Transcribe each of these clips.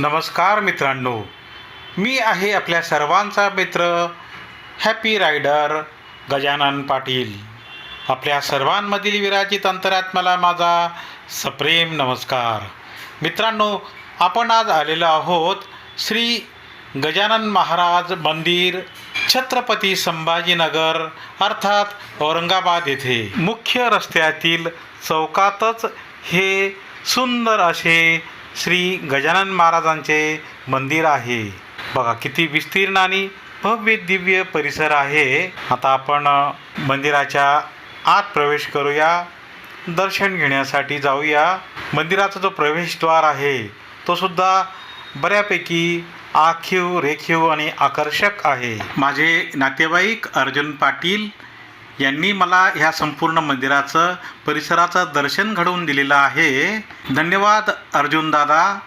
नमस्कार मित्रांनो. मी आहे आपल्या सर्वांचा मित्र हॅपी रायडर गजानन पाटील. आपल्या सर्वांमधील विराजित अंतरात्म्याला माझा सप्रेम नमस्कार. मित्रांनो आपण आज आलेलो आहोत श्री गजानन महाराज मंदिर छत्रपती संभाजीनगर अर्थात औरंगाबाद येथे. मुख्य रस्त्यातील चौकातच हे सुंदर असे श्री गजानन महाराजांचे मंदिर आहे. बघा किती विस्तीर्ण आणि भव्य दिव्य परिसर आहे. आता आपण मंदिराच्या आत प्रवेश करूया. दर्शन घेण्यासाठी जाऊया. मंदिराचा जो प्रवेशद्वार आहे तो सुद्धा बऱ्यापैकी आखीव रेखीव आणि आकर्षक आहे. माझे नातेवाईक अर्जुन पाटील यांनी मला ह्या संपूर्ण मंदिराचं परिसराचं दर्शन घडवून दिलेलं आहे. धन्यवाद अर्जुन दादा.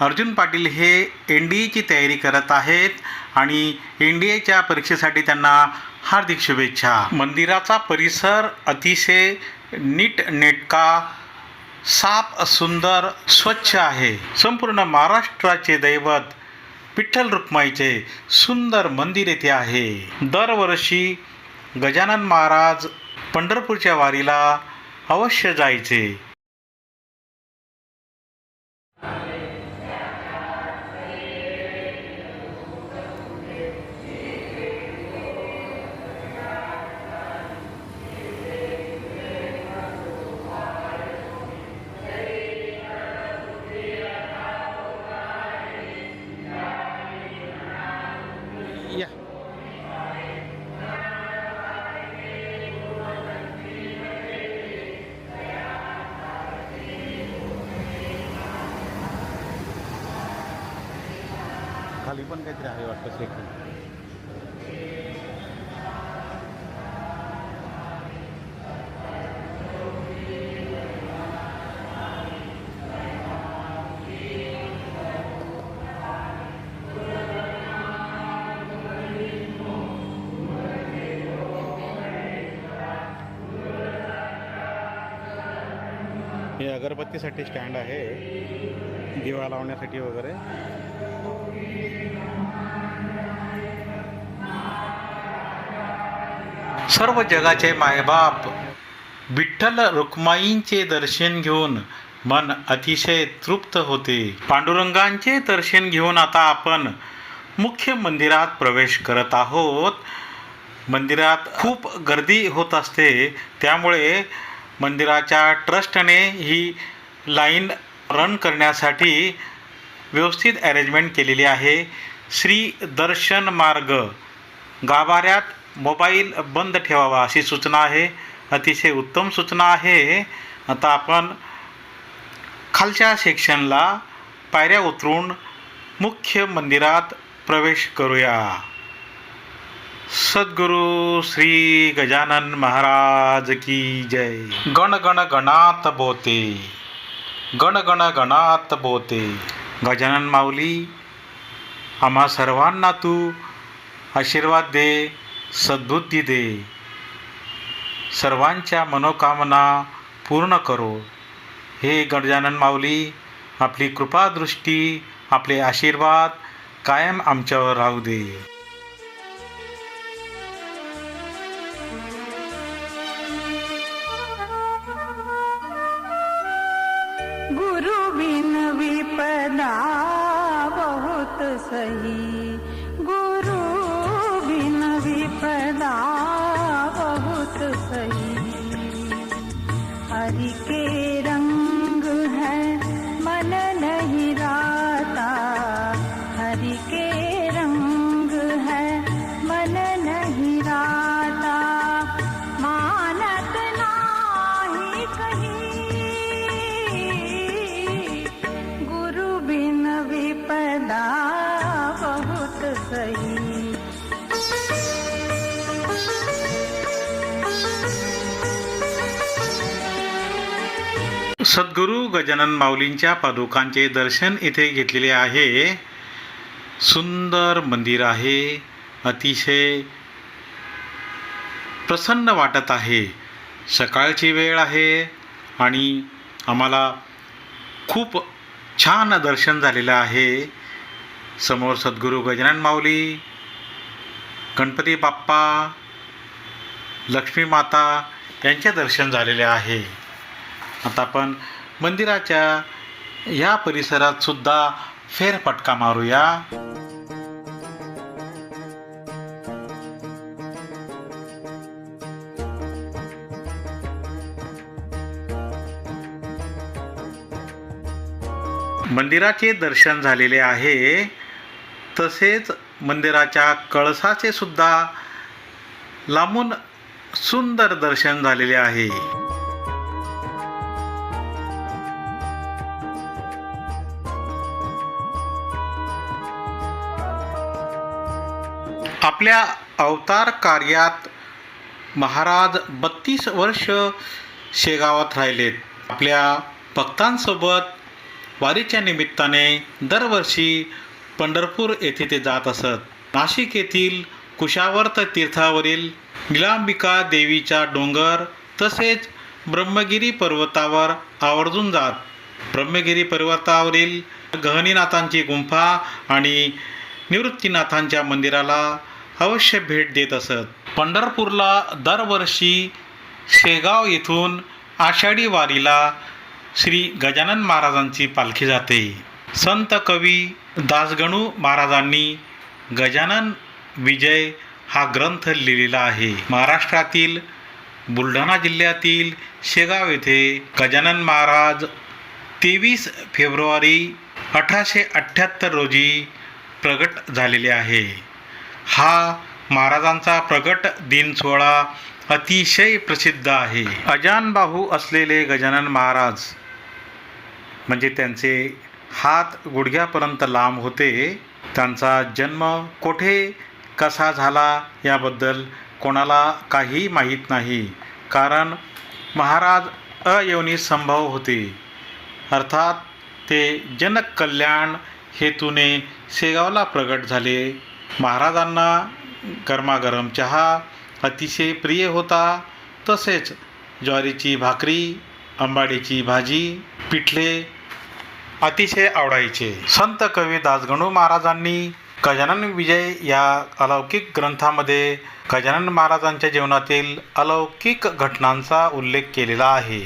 अर्जुन पाटील हे एन डी एची तयारी करत आहेत आणि एन डी एच्या परीक्षेसाठी त्यांना हार्दिक शुभेच्छा. मंदिराचा परिसर अतिशय नीटनेटका साफ सुंदर स्वच्छ आहे. संपूर्ण महाराष्ट्राचे दैवत विठ्ठल रुक्माईचे सुंदर मंदिर येथे आहे. दरवर्षी गजानन महाराज पंढरपूरच्या वारीला अवश्य जायचे. खाली पण काहीतरी आहे वाटतं सेकंड हे अगरबत्तीसाठी स्टँड आहे. दिवा लावण्यासाठी वगैरे. सर्व जगाचे मायबाप विठ्ठल रुक्माईंचे दर्शन घेऊन मन अतिशय तृप्त होते. पांडुरंगांचे दर्शन घेऊन आता आपण मुख्य मंदिरात प्रवेश करत आहोत. मंदिरात खूप गर्दी होत असते. त्यामुळे मंदिराच्या ट्रस्टने ही लाईन रन करण्यासाठी व्यवस्थित अरेंजमेंट केलेली आहे. श्री दर्शन मार्ग. गाभाऱ्यात मोबाईल बंद ठेवावा अशी सूचना आहे. अतिशय उत्तम सूचना आहे. आता आपण खालच्या सेक्शनला पायऱ्या उतरून मुख्य मंदिरात प्रवेश करूया. सद्गुरू श्री गजानन महाराज की जय. गण गण गणात बोते. गण गण गणात बोते. गजानन माऊली आम्हा सर्वांना तू आशीर्वाद दे सद्बुद्धी दे. सर्वांच्या मनोकामना पूर्ण करो. हे गजानन माऊली आपली कृपादृष्टी आपले आशीर्वाद कायम आमच्यावर राहू दे. विपदा बहुत सही। गुरु बिन विपदा बहुत सही। हरि के सद्गुरू गजानन माऊलींच्या पादुकांचे दर्शन इथे घेतलेले आहे. सुंदर मंदिर आहे. अतिशय प्रसन्न वाटत आहे. सकाळची वेळ आहे आणि आम्हाला खूप छान दर्शन झालेलं आहे. समोर सद्गुरू गजानन माऊली गणपती बाप्पा लक्ष्मी माता यांचे दर्शन झालेले आहे. आता आपण मंदिराच्या या परिसरात सुद्धा फेरफटका मारूया. मंदिराचे दर्शन झालेले आहे. तसेच मंदिराच्या कळसाचे सुद्धा लांबून सुंदर दर्शन झालेले आहे. आपल्या अवतार कार्यात महाराज बत्तीस वर्ष शेगावात राहिलेत. आपल्या भक्तांसोबत वारीच्या निमित्ताने दरवर्षी पंढरपूर येथे ते जात असत. नाशिक येथील कुशावर्त तीर्थावरील निलांबिका देवीचा डोंगर तसेच ब्रह्मगिरी पर्वतावर आवर्जून जात. ब्रह्मगिरी पर्वतावरील गहनीनाथांची गुंफा आणि निवृत्तीनाथांच्या मंदिराला अवश्य भेट देत असत. पंढरपूरला दरवर्षी शेगाव येथून आषाढी वारीला श्री गजानन महाराजांची पालखी जाते. संत कवी दासगणू महाराजांनी गजानन विजय हा ग्रंथ लिहिलेला आहे. महाराष्ट्रातील बुलढाणा जिल्ह्यातील शेगाव येथे गजानन महाराज तेवीस फेब्रुवारी अठराशे अठ्ठ्याहत्तर रोजी प्रगट झालेले आहे. हा महाराजांचा प्रगट दिन सोहळा अतिशय प्रसिद्ध आहे. अजानबाहू असलेले गजानन महाराज म्हणजे त्यांचे हात गुडघ्यापर्यंत लांब होते. त्यांचा जन्म कोठे कसा झाला याबद्दल कोणाला काही माहीत नाही. कारण महाराज अयोनी संभव होते. अर्थात ते जनकल्याण हेतूने शेगावला प्रगट झाले. महाराजांना गरमागरम चहा अतिशय प्रिय होता. तसेच ज्वारीची भाकरी आंबाडीची भाजी पिठले अतिशय आवडायचे. संत कवी दासगणू महाराजांनी गजानन विजय या अलौकिक ग्रंथामध्ये गजानन महाराजांच्या जीवनातील अलौकिक घटनांचा उल्लेख केलेला आहे.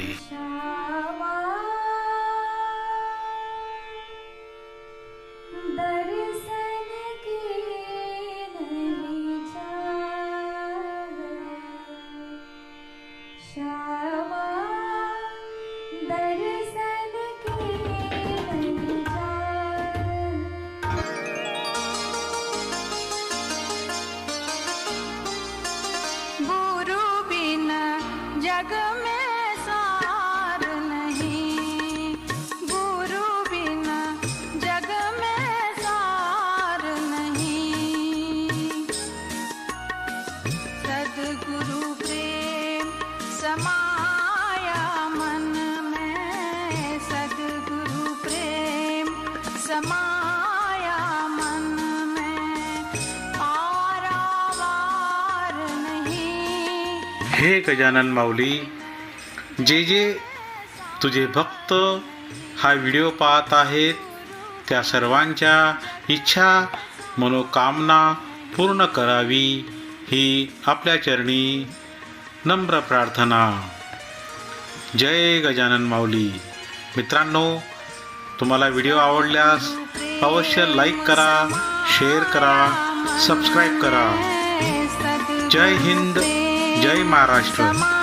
जग में सार नहीं। गुरु बिन जग में सार सदगुरु प्रेम समाया मन में। सदगुरु प्रेम समाया हे गजानन माऊली जे जे तुझे भक्त हा व्हिडिओ पाहत आहेत त्या सर्वांच्या इच्छा मनोकामना पूर्ण करावी ही आपल्या चरणी नम्र प्रार्थना. जय गजानन माऊली. मित्रांनो तुम्हाला व्हिडिओ आवडल्यास अवश्य लाईक करा शेअर करा सबस्क्राईब करा. जय हिंद. जय महाराष्ट्र.